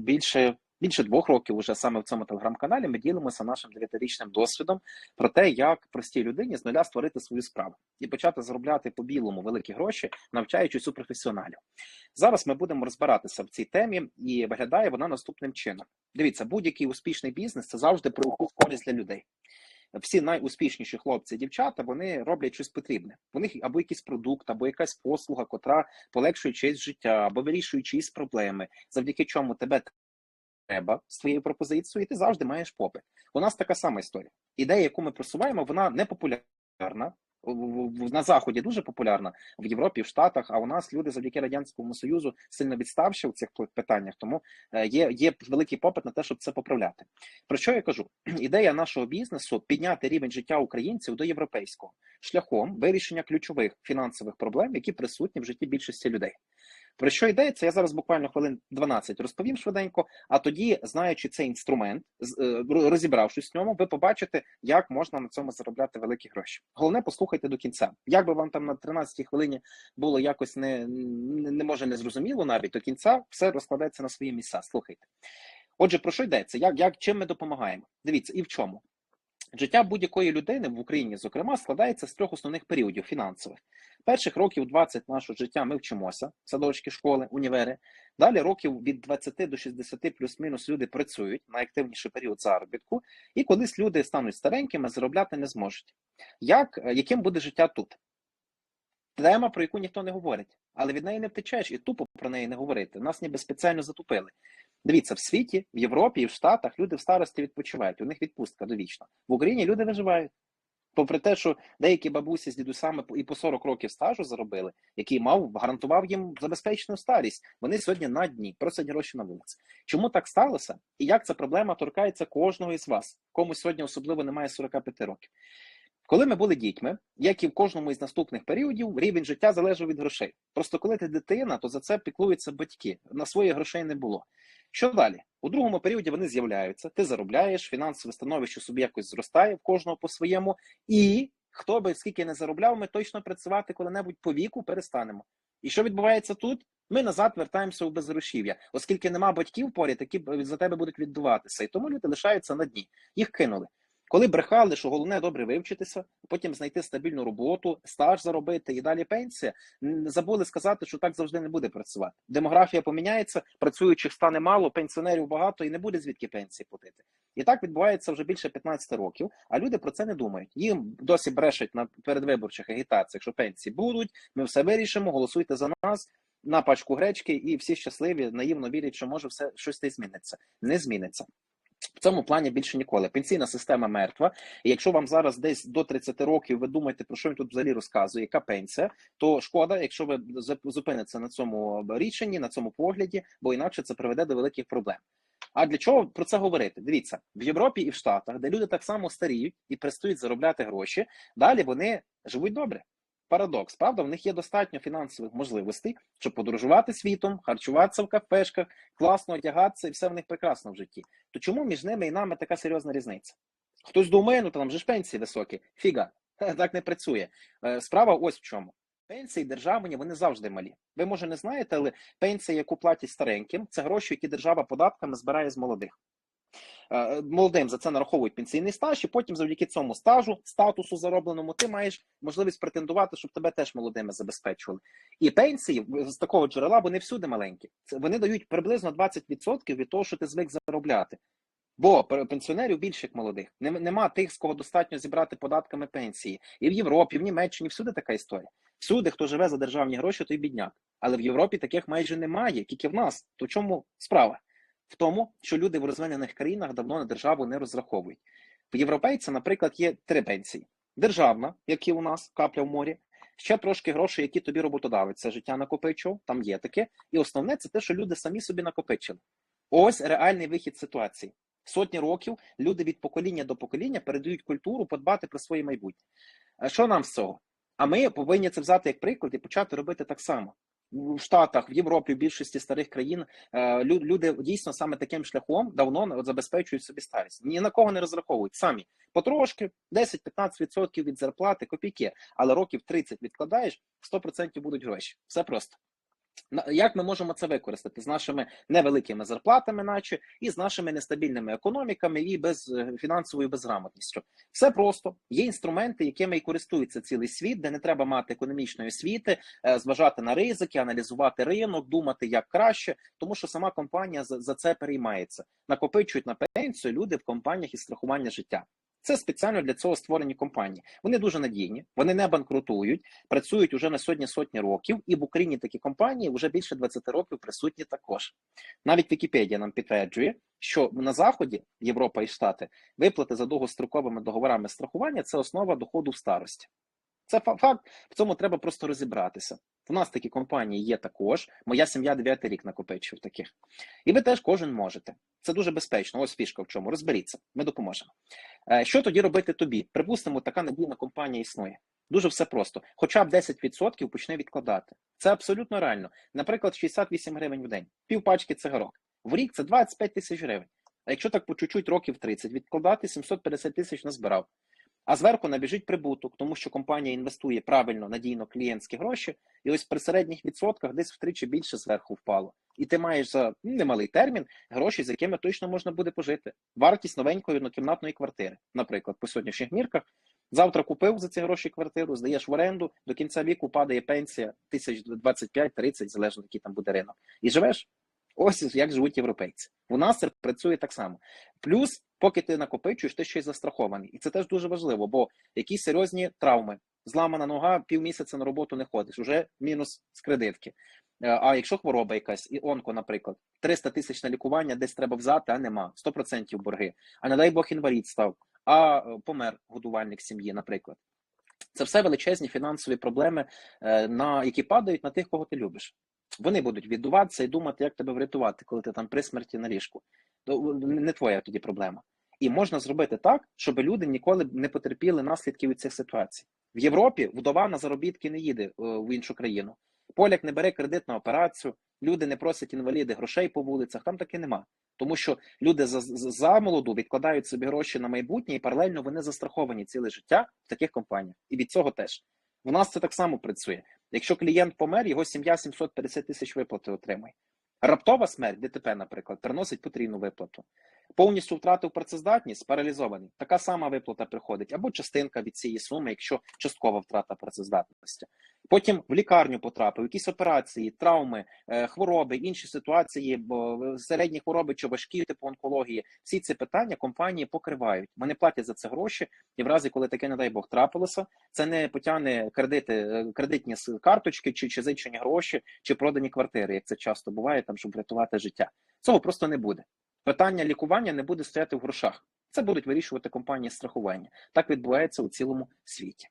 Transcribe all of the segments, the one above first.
більше більше двох років, уже саме в цьому телеграм-каналі, ми ділимося нашим дев'ятирічним досвідом про те, як простій людині з нуля створити свою справу і почати заробляти по білому великі гроші, навчаючись у професіоналів. Зараз ми будемо розбиратися в цій темі, і виглядає вона наступним чином. Дивіться, будь-який успішний бізнес це завжди про користь для людей. Всі найуспішніші хлопці, дівчата, вони роблять щось потрібне. У них або якийсь продукт, або якась послуга, котра полегшує чиєсь життя, або вирішує чиїсь проблеми, завдяки чому тебе треба з твоєю пропозицією, і ти завжди маєш попит. У нас така сама історія. Ідея, яку ми просуваємо, вона не популярна. На заході дуже популярна в Європі, в Штатах. А у нас люди завдяки радянському союзу сильно відставші в цих питаннях. Тому е, є є великий попит на те, щоб це поправляти. Про що я кажу? Ідея нашого бізнесу підняти рівень життя українців до європейського шляхом вирішення ключових фінансових проблем, які присутні в житті більшості людей. Про що йдеться? Я зараз буквально хвилин 12 розповім швиденько. А тоді, знаючи цей інструмент, е, розібравшись в ньому, ви побачите, як можна на цьому заробляти великі гроші. Головне, послухайте до кінця. Як би вам там на 13-й хвилині було якось не, не може не зрозуміло, навіть до кінця все розкладається на свої місця. Слухайте. Отже, про що йдеться? Як, як чим ми допомагаємо? Дивіться, і в чому? Життя будь-якої людини в Україні, зокрема, складається з трьох основних періодів фінансових. Перших років 20 нашого життя ми вчимося, садочки, школи, універи. Далі років від 20 до 60 плюс-мінус люди працюють найактивніший період заробітку, і колись люди стануть старенькими, заробляти не зможуть. Як, Яким буде життя тут? Тема, про яку ніхто не говорить, але від неї не втечеш і тупо про неї не говорити. Нас ніби спеціально затупили. Дивіться, в світі, в Європі в Штатах люди в старості відпочивають. У них відпустка довічна. В Україні люди виживають. Попри те, що деякі бабусі з дідусами і по 40 років стажу заробили, який мав гарантував їм забезпечену старість. Вони сьогодні на дні просять гроші на вулиці. Чому так сталося? І як ця проблема торкається кожного із вас? Кому сьогодні особливо немає 45 років. Коли ми були дітьми, як і в кожному із наступних періодів, рівень життя залежав від грошей. Просто коли ти дитина, то за це піклуються батьки. На своїх грошей не було. Що далі? У другому періоді вони з'являються, ти заробляєш, фінансове становище собі якось зростає в кожного по своєму, і хто би скільки не заробляв, ми точно працювати коли-небудь по віку перестанемо. І що відбувається тут? Ми назад вертаємося у безгрошів'я, оскільки нема батьків поряд, які за тебе будуть віддуватися. І тому люди лишаються на дні. Їх кинули. Коли брехали, що головне добре вивчитися, потім знайти стабільну роботу, стаж заробити і далі пенсія, забули сказати, що так завжди не буде працювати. Демографія поміняється, працюючих стане мало, пенсіонерів багато і не буде звідки пенсії платити. І так відбувається вже більше 15 років. А люди про це не думають. Їм досі брешуть на передвиборчих агітаціях, що пенсії будуть. Ми все вирішимо, голосуйте за нас. На пачку гречки, і всі щасливі, наївно вірять, що може все щось не зміниться. Не зміниться. В цьому плані більше ніколи. Пенсійна система мертва. І якщо вам зараз десь до 30 років ви думаєте, про що він тут взагалі розказує, яка пенсія, то шкода, якщо ви зупинитеся на цьому рішенні, на цьому погляді, бо інакше це приведе до великих проблем. А для чого про це говорити? Дивіться, в Європі і в Штатах, де люди так само старіють і перестають заробляти гроші, далі вони живуть добре парадокс. Правда, в них є достатньо фінансових можливостей, щоб подорожувати світом, харчуватися в кафешках, класно одягатися, і все в них прекрасно в житті. То чому між ними і нами така серйозна різниця? Хтось думає, ну там же ж пенсії високі. Фіга, так не працює. Е, справа ось в чому. Пенсії державні вони завжди малі. Ви може не знаєте, але пенсія, яку платять стареньким, це гроші, які держава податками збирає з молодих. Е, молодим за це нараховують пенсійний стаж, і потім, завдяки цьому стажу, статусу заробленому, ти маєш можливість претендувати, щоб тебе теж молодими забезпечували. І пенсії з такого джерела вони всюди маленькі. Вони дають приблизно 20% від того, що ти звик заробляти. Бо пенсіонерів більше як молодих. Нема тих, з кого достатньо зібрати податками пенсії. І в Європі, і в Німеччині всюди така історія. Всюди, хто живе за державні гроші, той бідняк. Але в Європі таких майже немає, тільки в нас. То в чому справа? В тому, що люди в розвинених країнах давно на державу не розраховують. В європейця, наприклад, є три пенсії: державна, як і у нас, капля в морі, ще трошки грошей, які тобі роботодавець це життя накопичував, там є таке. І основне це те, що люди самі собі накопичили. Ось реальний вихід ситуації. Сотні років люди від покоління до покоління передають культуру подбати про своє майбутнє. Що нам з цього? А ми повинні це взяти як приклад і почати робити так само в Штатах, в Європі, в більшості старих країн е, люди дійсно саме таким шляхом давно забезпечують собі старість. Ні на кого не розраховують самі потрошки 10-15% від зарплати, копійки, але років 30 відкладаєш, 100% будуть гроші. Все просто. Як ми можемо це використати з нашими невеликими зарплатами, наче і з нашими нестабільними економіками і без е, фінансовою безграмотністю? Все просто є інструменти, якими і користується цілий світ, де не треба мати економічної освіти, е, зважати на ризики, аналізувати ринок, думати як краще, тому що сама компанія за це переймається. Накопичують на пенсію люди в компаніях із страхування життя. Це спеціально для цього створені компанії. Вони дуже надійні, вони не банкрутують, працюють уже на сьогодні сотні років, і в Україні такі компанії вже більше 20 років присутні також. Навіть Вікіпедія нам підтверджує, що на заході Європа і Штати виплати за довгостроковими договорами страхування це основа доходу в старості. Це фа- факт. В цьому треба просто розібратися. У нас такі компанії є також. Моя сім'я 9 рік накопичив таких. І ви теж кожен можете. Це дуже безпечно. Ось фішка в чому. Розберіться, ми допоможемо. Е, Що тоді робити тобі? Припустимо, така надійна компанія існує. Дуже все просто. Хоча б 10% почне відкладати. Це абсолютно реально. Наприклад, 68 гривень в день, півпачки цигарок. В рік це 25 тисяч гривень. А якщо так по чуть-чуть років 30 відкладати, 750 тисяч назбирав. А зверху набіжить прибуток, тому що компанія інвестує правильно, надійно клієнтські гроші, і ось при середніх відсотках десь втричі більше зверху впало. І ти маєш за ну, немалий термін гроші, з якими точно можна буде пожити. Вартість новенької однокімнатної квартири, наприклад, по сьогоднішніх мірках. Завтра купив за ці гроші квартиру, здаєш в оренду, до кінця віку падає пенсія тисяч 25-30, залежно який там буде ринок. І живеш. Ось як живуть європейці. У нас це працює так само. Плюс, поки ти накопичуєш, ти ще й застрахований. І це теж дуже важливо, бо якісь серйозні травми, зламана нога, півмісяця на роботу не ходиш, уже мінус з кредитки. Е, А якщо хвороба якась, і онко, наприклад, 300 тисяч на лікування десь треба взяти, а нема 100% борги. А не дай Бог інвалід став, а е, помер годувальник сім'ї, наприклад. Це все величезні фінансові проблеми, е, на які падають на тих, кого ти любиш. Вони будуть віддуватися і думати, як тебе врятувати, коли ти там при смерті на ліжку. То не твоя тоді проблема. І можна зробити так, щоб люди ніколи не потерпіли наслідків від цих ситуацій. В Європі вдова на заробітки не їде в іншу країну. Поляк не бере кредит на операцію, люди не просять інваліди грошей по вулицях. Там таки нема. Тому що люди за, за, молоду відкладають собі гроші на майбутнє, і паралельно вони застраховані ціле життя в таких компаніях. І від цього теж. в нас це так само працює. Якщо клієнт помер, його сім'я 750 тисяч виплати отримує. Раптова смерть, ДТП, наприклад, приносить потрійну виплату. Повністю втратив працездатність, паралізований. Така сама виплата приходить, або частинка від цієї суми, якщо часткова втрата працездатності. Потім в лікарню потрапив, якісь операції, травми, е, хвороби, інші ситуації, бо середні хвороби чи важкі типу онкології. Всі ці питання компанії покривають. Вони платять за це гроші, і в разі, коли таке, не дай Бог, трапилося, це не потягне кредити, е, кредитні карточки, чи, чи зичені гроші, чи продані квартири, як це часто буває, там, щоб врятувати життя. Цього просто не буде. Питання лікування не буде стояти в грошах. Це будуть вирішувати компанії страхування. Так відбувається у цілому світі.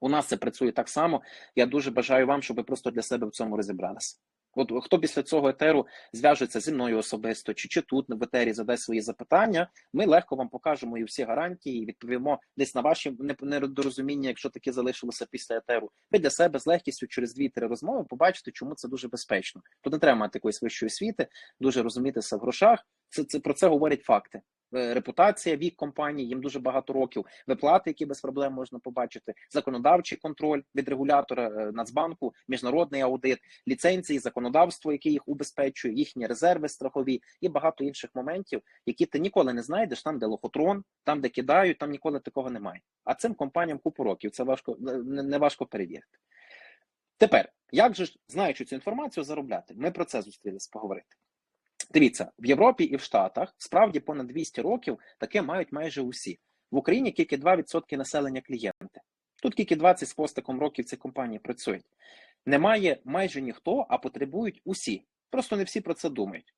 У нас це працює так само. Я дуже бажаю вам, щоб ви просто для себе в цьому розібралися. От хто після цього етеру зв'яжеться зі мною особисто, чи, чи тут в етері задасть свої запитання, ми легко вам покажемо і всі гарантії, і відповімо десь на ваші не- недорозуміння, якщо таке залишилося після етеру. Ви для себе з легкістю через 2-3 розмови побачите, чому це дуже безпечно. Тут не треба мати якоїсь вищої освіти, дуже розумітися в грошах. Це, це про це говорять факти. Е, Репутація, вік компанії, їм дуже багато років. Виплати, які без проблем можна побачити, законодавчий контроль від регулятора е, Нацбанку, міжнародний аудит, ліцензії, законодавство, яке їх убезпечує, їхні резерви страхові і багато інших моментів, які ти ніколи не знайдеш там, де лохотрон, там, де кидають, там ніколи такого немає. А цим компаніям купу років це важко не, не важко перевірити. Тепер, як же знаючи цю інформацію, заробляти? Ми про це зустрілись поговорити. Дивіться, в Європі і в Штатах справді понад 200 років таке мають майже усі. В Україні тільки 2% населення клієнти. Тут тільки 20 з хвостиком років ці компанії працюють. Немає майже ніхто, а потребують усі. Просто не всі про це думають.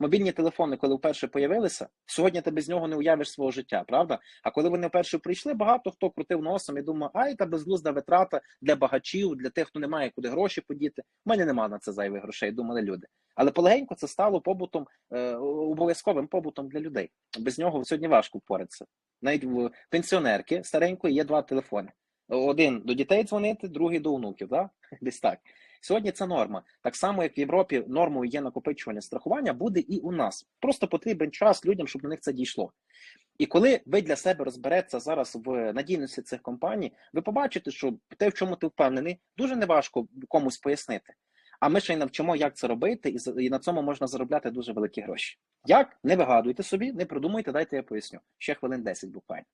Мобільні телефони, коли вперше появилися, сьогодні ти без нього не уявиш свого життя, правда? А коли вони вперше прийшли, багато хто крутив носом і думав, ай, та безглузда витрата для багачів, для тих, хто не має куди гроші подіти. У мене немає на це зайвих грошей, думали люди. Але полегенько це стало побутом, е, обов'язковим побутом для людей. Без нього сьогодні важко впоратися. Навіть в пенсіонерки старенької є два телефони. Один до дітей дзвонити, другий до онуків. Да? Десь так. Сьогодні це норма. Так само, як в Європі нормою є накопичування страхування, буде і у нас. Просто потрібен час людям, щоб до них це дійшло. І коли ви для себе розбереться зараз в надійності цих компаній, ви побачите, що те, в чому ти впевнений, дуже неважко комусь пояснити. А ми ще й навчимо, як це робити, і на цьому можна заробляти дуже великі гроші. Як? Не вигадуйте собі, не придумуйте, дайте я поясню. Ще хвилин 10 буквально.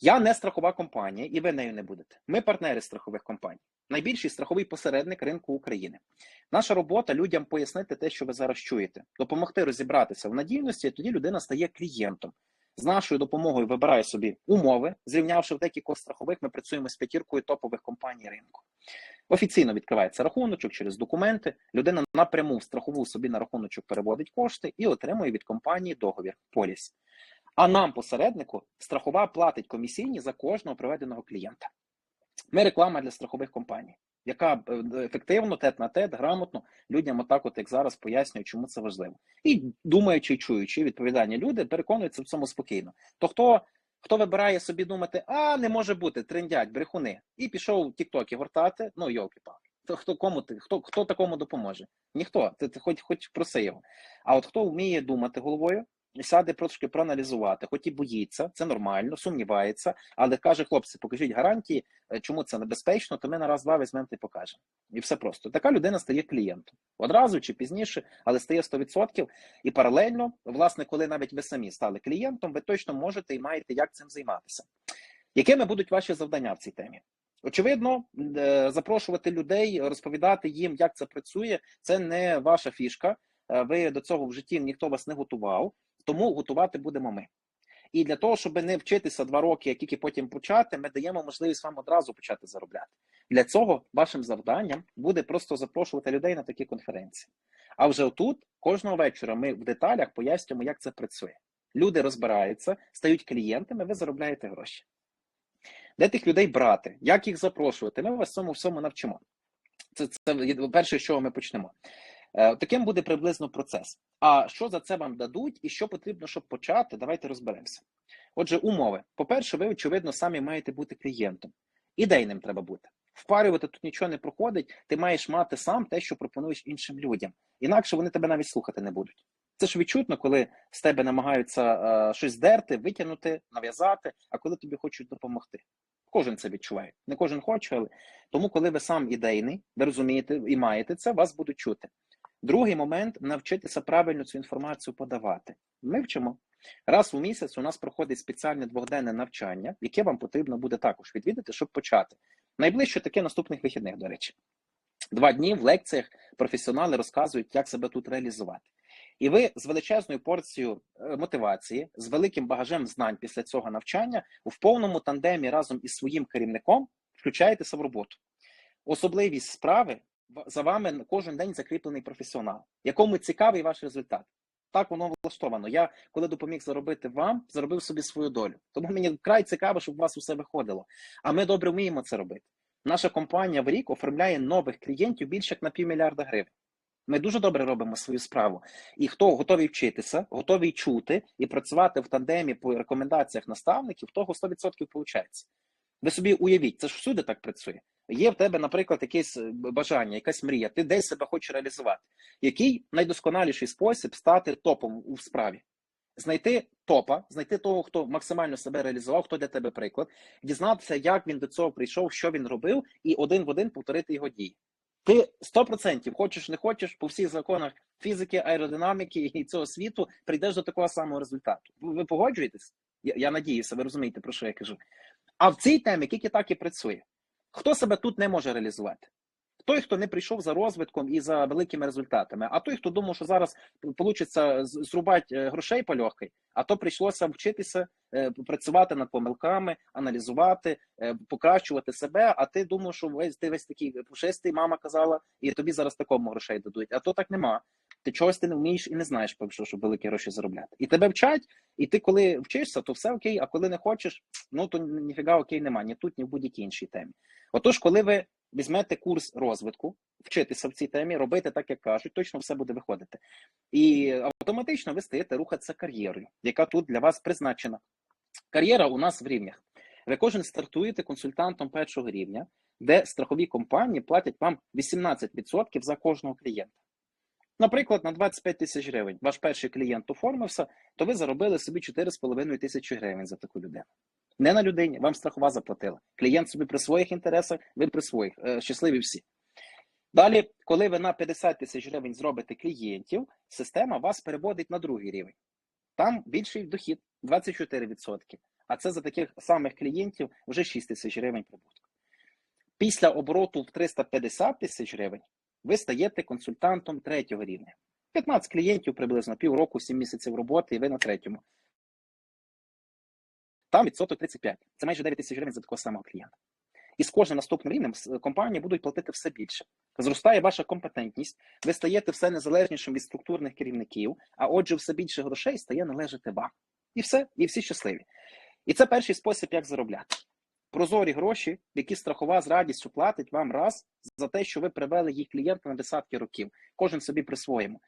Я не страхова компанія, і ви нею не будете. Ми партнери страхових компаній. Найбільший страховий посередник ринку України. Наша робота людям пояснити те, що ви зараз чуєте, допомогти розібратися в надійності, і тоді людина стає клієнтом. З нашою допомогою вибирає собі умови, зрівнявши в декількох страхових, ми працюємо з п'ятіркою топових компаній ринку. Офіційно відкривається рахуночок через документи. Людина напряму в страхову собі на рахуночок переводить кошти і отримує від компанії договір поліс. А нам, посереднику, страхова платить комісійні за кожного приведеного клієнта. Ми реклама для страхових компаній, яка е, ефективно, тет на тет, грамотно людям, отак, от як зараз пояснює, чому це важливо. І думаючи, чуючи, відповідальні люди переконуються в цьому спокійно. То хто, хто вибирає собі думати, а не може бути, триндять, брехуни, і пішов в Тіктокі гортати, ну йолки палки то хто кому ти, хто, хто такому допоможе? Ніхто, ти, ти хоч, хоч проси його. А от хто вміє думати головою, сяде трошки проаналізувати, хоч і боїться, це нормально, сумнівається, але каже, хлопці, покажіть гарантії, е, чому це небезпечно, то ми на раз-два візьмемо й покажемо. І все просто. Така людина стає клієнтом. Одразу чи пізніше, але стає 100%. І паралельно, власне, коли навіть ви самі стали клієнтом, ви точно можете і маєте як цим займатися. Якими будуть ваші завдання в цій темі? Очевидно, е, запрошувати людей, розповідати їм, як це працює, це не ваша фішка. Е, Ви до цього в житті ніхто вас не готував, тому готувати будемо ми. І для того, щоб не вчитися два роки, а тільки потім почати, ми даємо можливість вам одразу почати заробляти. Для цього вашим завданням буде просто запрошувати людей на такі конференції. А вже тут кожного вечора ми в деталях пояснюємо, як це працює. Люди розбираються, стають клієнтами, ви заробляєте гроші. Де тих людей брати, як їх запрошувати? Ми вас цьому всьому навчимо. Це, це перше, з чого ми почнемо. Е, Таким буде приблизно процес. А що за це вам дадуть і що потрібно, щоб почати? Давайте розберемося. Отже, умови. По-перше, ви, очевидно, самі маєте бути клієнтом. Ідейним треба бути. Впарювати тут нічого не проходить, ти маєш мати сам те, що пропонуєш іншим людям. Інакше вони тебе навіть слухати не будуть. Це ж відчутно, коли з тебе намагаються е, щось дерти, витягнути, нав'язати, а коли тобі хочуть допомогти. Кожен це відчуває. Не кожен хоче, але тому, коли ви сам ідейний, ви розумієте і маєте це, вас будуть чути. Другий момент навчитися правильно цю інформацію подавати. Ми вчимо. Раз у місяць у нас проходить спеціальне двохденне навчання, яке вам потрібно буде також відвідати, щоб почати. Найближче таке наступних вихідних, до речі. Два дні в лекціях професіонали розказують, як себе тут реалізувати. І ви з величезною порцією е, мотивації, з великим багажем знань після цього навчання в повному тандемі разом із своїм керівником включаєтеся в роботу. Особливість справи за вами кожен день закріплений професіонал, якому цікавий ваш результат. Так воно влаштовано. Я коли допоміг заробити вам, заробив собі свою долю. Тому мені вкрай цікаво, щоб у вас усе виходило. А ми добре вміємо це робити. Наша компанія в рік оформляє нових клієнтів більше як на півмільярда гривень. Ми дуже добре робимо свою справу. І хто готовий вчитися, готовий чути і працювати в тандемі по рекомендаціях наставників, того 100% виходить. Ви собі уявіть, це ж всюди так працює. Є в тебе, наприклад, якесь бажання, якась мрія, ти десь себе хочеш реалізувати. Який найдосконаліший спосіб стати топом у справі? Знайти топа, знайти того, хто максимально себе реалізував, хто для тебе приклад, дізнатися, як він до цього прийшов, що він робив, і один в один повторити його дії. Ти 100% хочеш, не хочеш, по всіх законах фізики, аеродинаміки і цього світу прийдеш до такого самого результату. Ви погоджуєтесь? Я, я надіюся, ви розумієте, про що я кажу. А в цій темі тільки так і працює. Хто себе тут не може реалізувати? Той, хто не прийшов за розвитком і за великими результатами, а той, хто думав, що зараз вийде зрубати грошей по легкій, а то прийшлося вчитися працювати над помилками, аналізувати, покращувати себе. А ти думав, що весь ти весь такий пушистий, мама казала, і тобі зараз такому грошей дадуть. А то так нема. Ти чогось ти не вмієш і не знаєш, що, щоб великі гроші заробляти. І тебе вчать, і ти, коли вчишся, то все окей, а коли не хочеш, ну то ніфіга окей нема, ні тут, ні в будь-якій іншій темі. Отож, коли ви візьмете курс розвитку, вчитися в цій темі, робити так, як кажуть, точно все буде виходити. І автоматично ви стаєте рухатися кар'єрою, яка тут для вас призначена. Кар'єра у нас в рівнях. Ви кожен стартуєте консультантом першого рівня, де страхові компанії платять вам 18% за кожного клієнта. Наприклад, на 25 тисяч гривень ваш перший клієнт оформився, то ви заробили собі 4,5 тисячі гривень за таку людину. Не на людині, вам страхова заплатила. Клієнт собі при своїх інтересах, ви при своїх. Щасливі всі. Далі, коли ви на 50 тисяч гривень зробите клієнтів, система вас переводить на другий рівень. Там більший дохід 24%. А це за таких самих клієнтів вже 6 тисяч гривень прибутку. Після обороту в 350 тисяч гривень ви стаєте консультантом третього рівня. 15 клієнтів приблизно півроку, 7 місяців роботи, і ви на третьому. Там відсоток 35. Це майже 9 тисяч гривень за такого самого клієнта. І з кожним наступним рівнем компанії будуть платити все більше. Зростає ваша компетентність, ви стаєте все незалежнішим від структурних керівників, а отже, все більше грошей стає належати вам. І все, і всі щасливі. І це перший спосіб, як заробляти. Прозорі гроші, які страхова з радістю платить вам раз за те, що ви привели їх клієнта на десятки років, кожен собі при-своєму.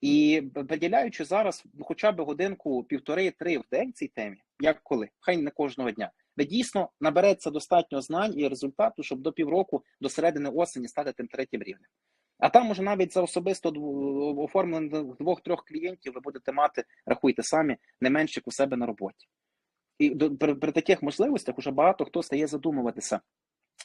І приділяючи зараз хоча б годинку, півтори-три в день цій темі, як коли, хай не кожного дня, ви дійсно набереться достатньо знань і результату, щоб до півроку, до середини осені стати тим третім рівнем. А там уже навіть за особисто оформлених двох-трьох клієнтів ви будете мати, рахуйте самі, не менше як у себе на роботі. І при, при таких можливостях уже багато хто стає задумуватися.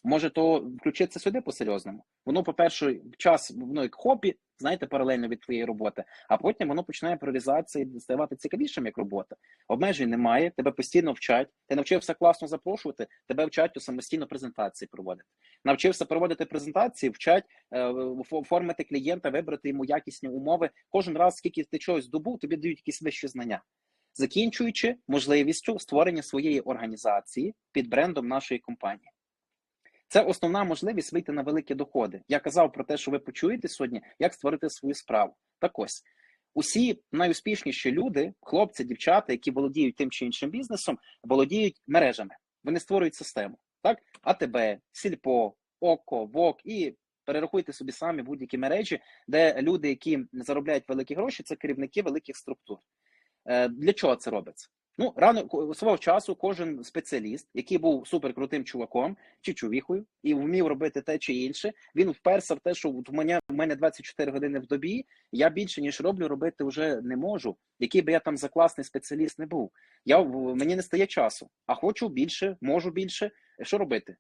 Може, то включитися сюди по-серйозному. Воно, по-перше, час, воно як хобі, знаєте, паралельно від твоєї роботи, а потім воно починає прорізатися і ставати цікавішим як робота. Обмежень немає, тебе постійно вчать, ти навчився класно запрошувати, тебе вчать у самостійно презентації проводити. Навчився проводити презентації, вчать е, оформити клієнта, вибрати йому якісні умови. Кожен раз, скільки ти чогось здобув, тобі дають якісь вищі знання. Закінчуючи можливістю створення своєї організації під брендом нашої компанії. Це основна можливість вийти на великі доходи. Я казав про те, що ви почуєте сьогодні, як створити свою справу. Так ось усі найуспішніші люди, хлопці, дівчата, які володіють тим чи іншим бізнесом, володіють мережами. Вони створюють систему. Так, АТБ, Сільпо, Око, ВОК і перерахуйте собі самі будь-які мережі, де люди, які заробляють великі гроші, це керівники великих структур. Е, Для чого це робиться? Ну, рано свого часу кожен спеціаліст, який був суперкрутим чуваком чи чувіхою і вмів робити те чи інше, він вперся в те, що в мене в мене 24 години в добі. Я більше ніж роблю, робити вже не можу. Який би я там за класний спеціаліст не був. Я мені не стає часу, а хочу більше, можу більше. Що робити?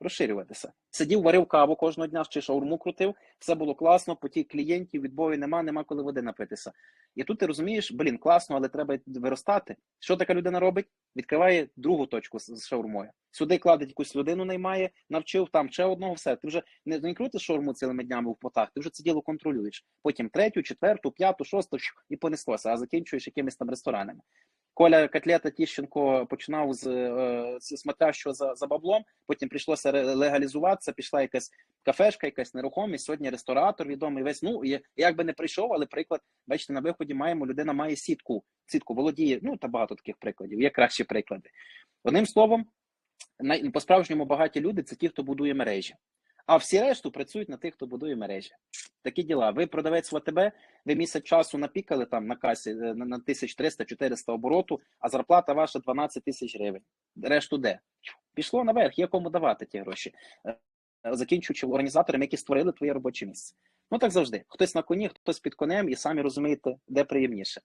Розширюватися. Сидів, варив каву кожного дня чи шаурму крутив, все було класно, потік клієнтів, відбою нема, нема коли води напитися. І тут ти розумієш, блін, класно, але треба виростати. Що така людина робить? Відкриває другу точку з шаурмою. Сюди кладить якусь людину, наймає, навчив там ще одного, все. Ти вже не, не крутиш шаурму цілими днями в потах, ти вже це діло контролюєш. Потім третю, четверту, п'яту, шосту і понеслося, а закінчуєш якимись там ресторанами. Коля Котлета Тіщенко починав з, е, з смотрящого за, за баблом, потім прийшлося легалізуватися, пішла якась кафешка, якась нерухомість, сьогодні ресторатор відомий весь. Ну, як би не прийшов, але приклад, бачите, на виході маємо, людина має сітку, сітку володіє, ну, та багато таких прикладів, є кращі приклади. Одним словом, най- по-справжньому багаті люди це ті, хто будує мережі. А всі решту працюють на тих, хто будує мережі. Такі діла. Ви продавець в ви місяць часу напікали там на касі е, на, на 1300-400 обороту, а зарплата ваша 12 тисяч гривень. Решту де? Пішло наверх, є кому давати ті гроші. Е, Закінчуючи організаторам, які створили твоє робоче місце. Ну так завжди. Хтось на коні, хтось під конем, і самі розумієте, де приємніше.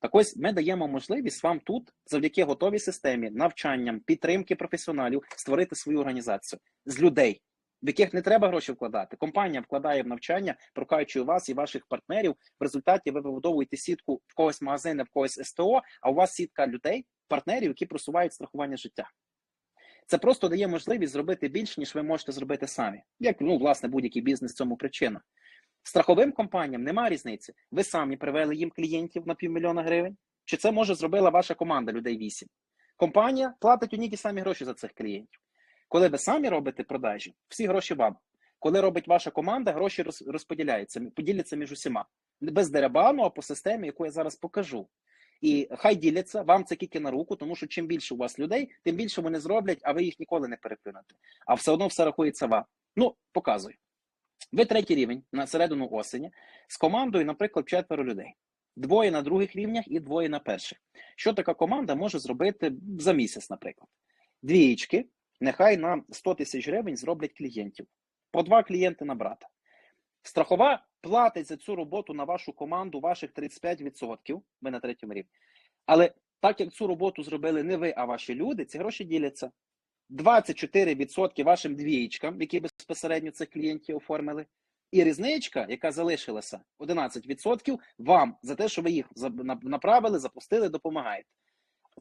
Так ось ми даємо можливість вам тут, завдяки готовій системі, навчанням, підтримки професіоналів, створити свою організацію з людей, в яких не треба гроші вкладати. Компанія вкладає в навчання, прокаючи вас і ваших партнерів. В результаті ви вибудовуєте сітку в когось магазини, в когось СТО, а у вас сітка людей, партнерів, які просувають страхування життя. Це просто дає можливість зробити більше, ніж ви можете зробити самі. Як ну, власне, будь-який бізнес цьому причина. Страховим компаніям немає різниці. Ви самі привели їм клієнтів на півмільйона гривень, чи це може зробила ваша команда людей 8? Компанія платить одні ті самі гроші за цих клієнтів. Коли ви самі робите продажі, всі гроші вам. Коли робить ваша команда, гроші розподіляються, поділяться між усіма. Без деребану, а по системі, яку я зараз покажу. І хай діляться, вам це тільки на руку, тому що чим більше у вас людей, тим більше вони зроблять, а ви їх ніколи не переплюнете. А все одно все рахується вам. Ну, показую. Ви третій рівень на середину осені з командою, наприклад, четверо людей. Двоє на других рівнях і двоє на перших. Що така команда може зробити за місяць, наприклад? Двієчки, нехай на 100 тисяч гривень зроблять клієнтів. По два клієнти на брата. Страхова платить за цю роботу на вашу команду ваших 35%. Ви на третьому рівні. Але так як цю роботу зробили не ви, а ваші люди, ці гроші діляться. 24% вашим двієчкам, які безпосередньо цих клієнтів оформили, І різничка, яка залишилася 11%, вам за те, що ви їх направили, запустили, допомагаєте.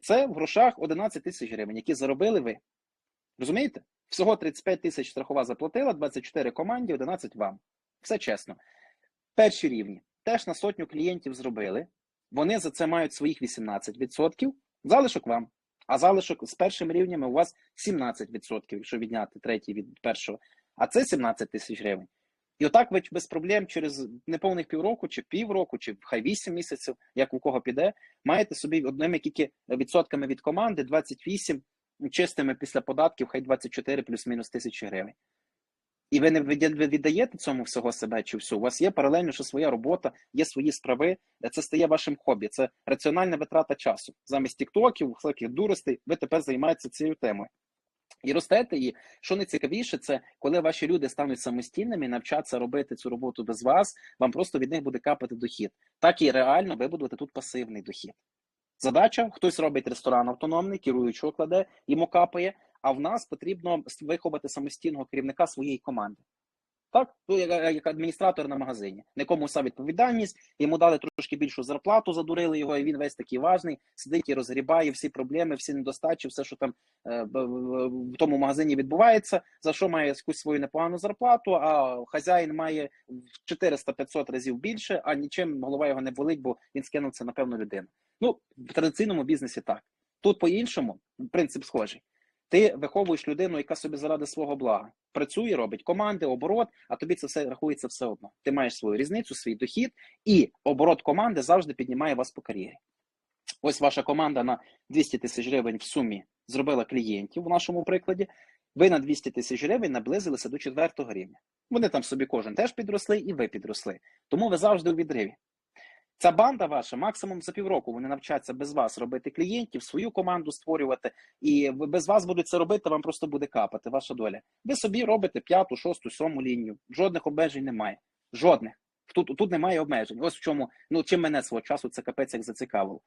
Це в грошах 11 тисяч гривень, які заробили ви. Розумієте? Всього 35 тисяч страхова заплатила, 24 команді, 11 вам. Все чесно. Перші рівні теж на сотню клієнтів зробили. Вони за це мають своїх 18%. Залишок вам. А залишок з першим рівнями у вас 17%, якщо відняти третій від першого. А це 17 тисяч гривень. І отак ви без проблем через неповних півроку, чи півроку, чи хай 8 місяців, як у кого піде, маєте собі одними тільки відсотками від команди 28 чистими після податків, хай 24 плюс-мінус тисячі гривень. І ви не віддаєте цьому всього себе чи всю. У вас є паралельно, що своя робота, є свої справи. Це стає вашим хобі. Це раціональна витрата часу. Замість тіктоків, всяких дуростей, ви тепер займаєтеся цією темою. І ростете, і що найцікавіше, це коли ваші люди стануть самостійними, навчаться робити цю роботу без вас, вам просто від них буде капати дохід. Так і реально вибудувати тут пасивний дохід. Задача: хтось робить ресторан автономний, керуючого кладе, йому капає. А в нас потрібно виховати самостійного керівника своєї команди. Так, ну, як, як адміністратор на магазині. Нікому вся відповідальність, йому дали трошки більшу зарплату, задурили його, і він весь такий важний, сидить і розгрібає всі проблеми, всі недостачі, все, що там е, в, тому магазині відбувається, за що має якусь свою непогану зарплату, а хазяїн має в 400-500 разів більше, а нічим голова його не болить, бо він скинув це на певну людину. Ну, в традиційному бізнесі так. Тут по-іншому принцип схожий. Ти виховуєш людину, яка собі заради свого блага працює, робить команди, оборот, а тобі це все рахується все одно. Ти маєш свою різницю, свій дохід, і оборот команди завжди піднімає вас по кар'єрі. Ось ваша команда на 200 тисяч гривень в сумі зробила клієнтів в нашому прикладі. Ви на 200 тисяч гривень наблизилися до четвертого рівня. Вони там собі кожен теж підросли, і ви підросли. Тому ви завжди у відриві. Ця банда ваша максимум за півроку вони навчаться без вас робити клієнтів, свою команду створювати, і без вас будуть це робити, вам просто буде капати ваша доля. Ви собі робите п'яту, шосту, сьому лінію. Жодних обмежень немає. Жодних. Тут, тут немає обмежень. Ось в чому, ну чим мене свого часу це капець як зацікавило.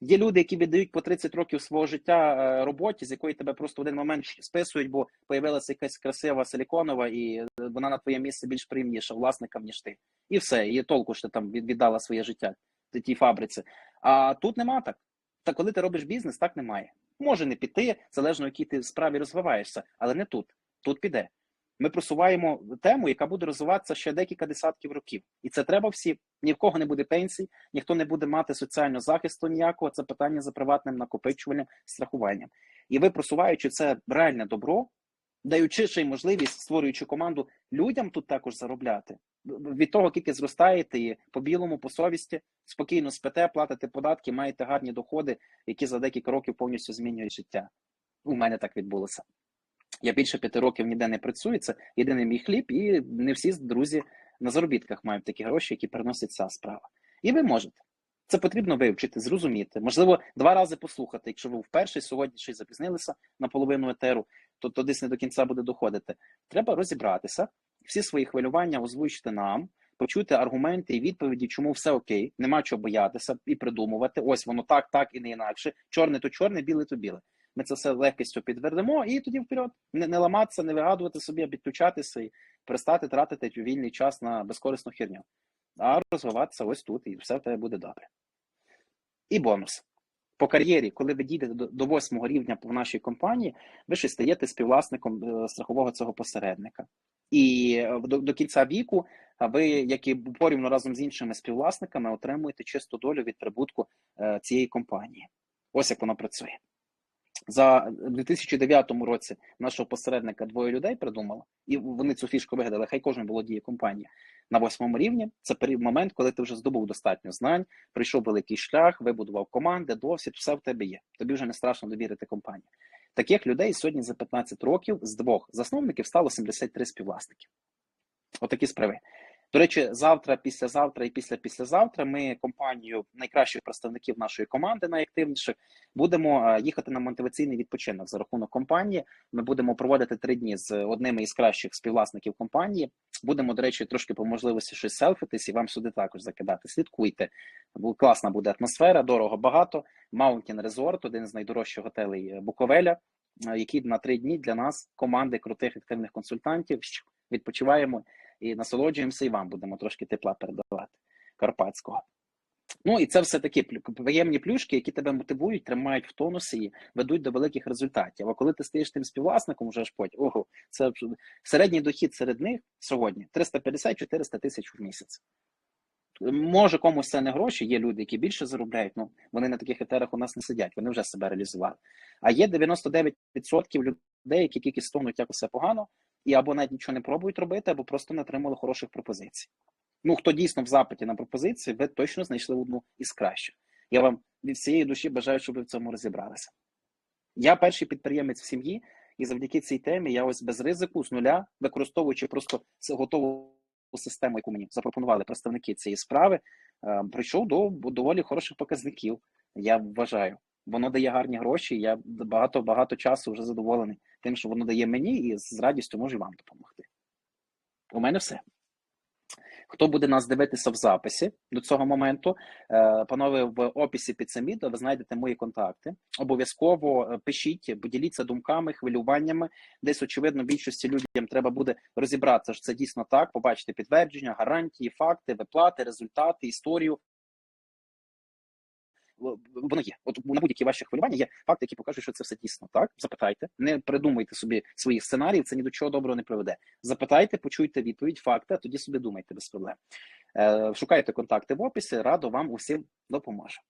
Є люди, які віддають по 30 років свого життя е, роботі, з якої тебе просто в один момент списують, бо появилася якась красива силіконова, і е, вона на твоє місце більш приємніша власникам, ніж ти. І все, і толку що ти там віддала своє життя ти- тій фабриці. А тут нема так. Та коли ти робиш бізнес, так немає. Може не піти, залежно в якій ти справі розвиваєшся, але не тут. Тут піде. Ми просуваємо тему, яка буде розвиватися ще декілька десятків років. І це треба всім. Ні в кого не буде пенсій, ніхто не буде мати соціального захисту ніякого. Це питання за приватним накопичуванням, страхуванням. І ви, просуваючи це реальне добро, даючи ще й можливість, створюючи команду людям тут також заробляти. Від того, скільки зростаєте і по білому, по совісті, спокійно спите, платите податки, маєте гарні доходи, які за декілька років повністю змінюють життя. У мене так відбулося. Я більше п'яти років ніде не працюю, це єдиний мій хліб, і не всі друзі на заробітках мають такі гроші, які приносять ця справа. І ви можете. Це потрібно вивчити, зрозуміти. Можливо, два рази послухати. Якщо ви вперше сьогодні ще й запізнилися на половину етеру, то, то десь не до кінця буде доходити. Треба розібратися, всі свої хвилювання озвучити нам, почути аргументи і відповіді, чому все окей, нема чого боятися і придумувати. Ось воно так, так і не інакше. Чорне то чорне, біле то біле. Ми це все легкістю підтвердимо і тоді вперед. Не, не ламатися, не вигадувати собі, а підключатися і перестати тратити вільний час на безкорисну херню, а розвиватися ось тут, і все в тебе буде добре. І бонус. По кар'єрі, коли ви дійдете до, восьмого рівня в нашій компанії, ви ще стаєте співвласником е, страхового цього посередника. І е, до, до кінця віку ви, як і порівну разом з іншими співвласниками, отримуєте чисту долю від прибутку е, цієї компанії. Ось як воно працює. За 2009 році нашого посередника двоє людей придумали, і вони цю фішку вигадали. Хай кожен володіє компанія на восьмому рівні. Це момент, коли ти вже здобув достатньо знань, прийшов великий шлях, вибудував команди, досвід, все в тебе є. Тобі вже не страшно довірити компанії. Таких людей сьогодні за 15 років з двох засновників стало 73 співвласники. Отакі справи. До речі, завтра, післязавтра і після післязавтра ми компанію найкращих представників нашої команди, найактивніших, будемо е, їхати на мотиваційний відпочинок за рахунок компанії. Ми будемо проводити три дні з одними із кращих співвласників компанії. Будемо, до речі, трошки по можливості щось селфитись і вам сюди також закидати. Слідкуйте. Класна буде атмосфера, дорого багато. Mountain Resort, один з найдорожчих готелей е, Буковеля, е, який на три дні для нас команди крутих активних консультантів. Відпочиваємо і насолоджуємося, і вам будемо трошки тепла передавати карпатського. Ну і це все такі приємні плюшки, які тебе мотивують, тримають в тонусі і ведуть до великих результатів. А коли ти стаєш тим співвласником, вже ж потім, ого, це середній дохід серед них сьогодні 350-400 тисяч в місяць. Може комусь це не гроші, є люди, які більше заробляють, ну вони на таких етерах у нас не сидять, вони вже себе реалізували. А є 99% людей, які тільки стонуть як усе погано, і або навіть нічого не пробують робити, або просто не отримали хороших пропозицій. Ну, хто дійсно в запиті на пропозиції, ви точно знайшли одну із кращих. Я вам від всієї душі бажаю, щоб ви в цьому розібралися. Я перший підприємець в сім'ї, і завдяки цій темі я ось без ризику з нуля, використовуючи просто готову систему, яку мені запропонували представники цієї справи, е, прийшов до доволі хороших показників. Я вважаю, воно дає гарні гроші. Я багато багато часу вже задоволений тим, що воно дає мені, і з радістю можу вам допомогти. У мене все. Хто буде нас дивитися в записі до цього моменту, е, панове, в описі під цим відео ви знайдете мої контакти. Обов'язково е, пишіть, поділіться думками, хвилюваннями. Десь, очевидно, більшості людям треба буде розібратися, що це дійсно так, побачити підтвердження, гарантії, факти, виплати, результати, історію. Воно є. От на будь-які ваші хвилювання є факти, які покажуть, що це все дійсно так. Запитайте, не придумайте собі своїх сценаріїв, це ні до чого доброго не приведе. Запитайте, почуйте відповідь, факти, а тоді собі думайте без проблем. Е, Шукайте контакти в описі, радо вам усім допоможу.